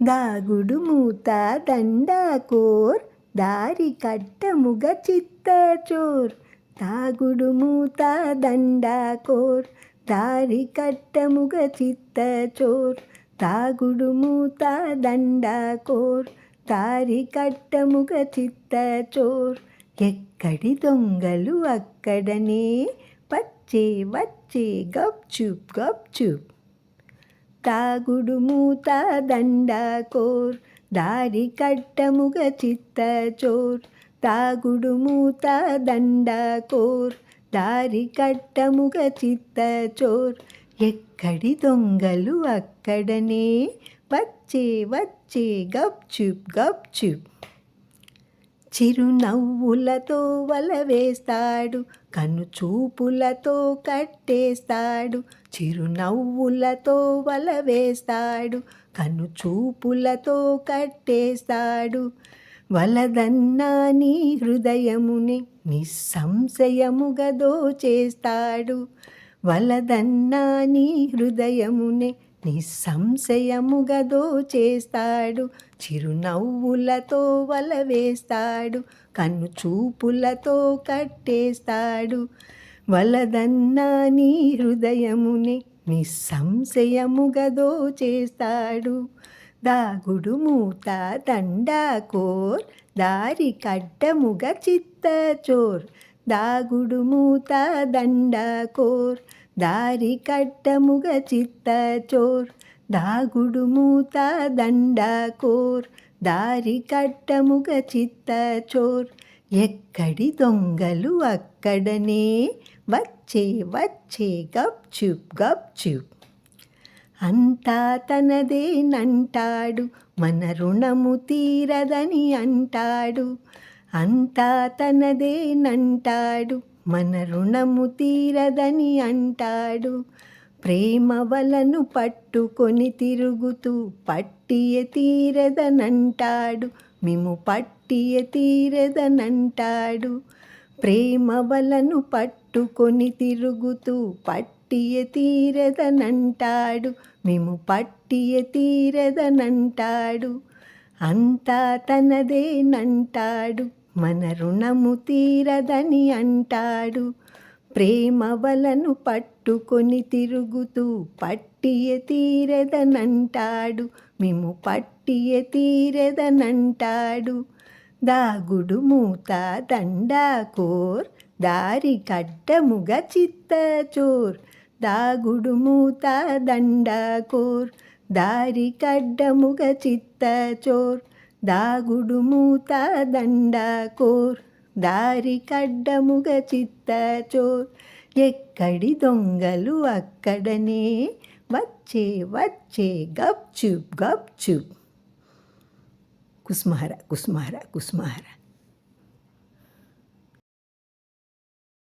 దాగుడు మూత దండాకోర్ దారి కట్టముగ చిత్త చోర్ దాగుడు మూత దండాకోర్ దారి కట్టముగ చిత్త చోర్ తాగుడు మూత దండాకోర్ దారి కట్టముగ చిత్త చోర్ ఎక్కడి దొంగలు అక్కడనే? వచ్చే వచ్చే గప్చుప్ గప్చుప్ తాగుడు మూత దండాకోర్ దారి కట్టముగ చిత్త చోర్. తాగుడు మూత దండాకోర్ దారి కట్టముగ చిత్త చోర్. ఎక్కడి దొంగలు అక్కడనే? వచ్చే వచ్చే గప్చుప్ గప్చుప్ చిరునవ్వులతో వల వేస్తాడు కన్ను చూపులతో కట్టేస్తాడు చిరునవ్వులతో వల వేస్తాడు కన్ను చూపులతో కట్టేస్తాడు. వలదన్నా నీ హృదయముని నిస్సంశయముగా దోచేస్తాడు. వలదన్నా నీ హృదయముని నిస్సంశయముగదో చేస్తాడు చిరునవ్వులతో వల వేస్తాడు కన్ను చూపులతో కట్టేస్తాడు. వలదన్నా నీ హృదయముని నిస్సంశయముగదో చేస్తాడు. దాగుడు మూత దండాకోర్ దారి కడ్డముగ చిత్త చోర్ దాగుడు మూత దండాకోర్ దారి కట్టముగ చిత్త చోర్ దాగుడు మూత దండ కోర్ దారి కట్టముగ చిత్త చోర్. ఎక్కడి దొంగలు అక్కడనే? వచ్చే వచ్చే గప్చుప్ గప్చుప్ అంతా తనదేనంటాడు మన రుణము తీరదని అంటాడు. అంతా తనదేనంటాడు మన రుణము తీరదని అంటాడు. ప్రేమ వలను పట్టుకొని తిరుగుతూ పట్టియ తీరదనంటాడు. మేము పట్టియ తీరదనంటాడు. ప్రేమ వలను పట్టుకొని తిరుగుతూ పట్టియ తీరదనంటాడు. మేము పట్టియ తీరదనంటాడు. అంతా తనదేనంటాడు మన రుణము తీరదని అంటాడు. ప్రేమ వలను పట్టుకొని తిరుగుతూ పట్టియ తీరదనంటాడు. మేము పట్టియ తీరదనంటాడు. దాగుడు మూత దండాకోర్ దారి కడ్డముగ చిత్త చోర్ దాగుడు మూత దండాకోర్ దారి కడ్డముగ చిత్త చోర్ దాగుడు మూత దండ కోర్ దారి కడ్డముగ చిత్త చోర్. ఎక్కడి దొంగలు అక్కడనే? వచ్చే వచ్చే గప్చుప్ గప్చుప్ కుస్మహర కుస్మహర కుస్మహర.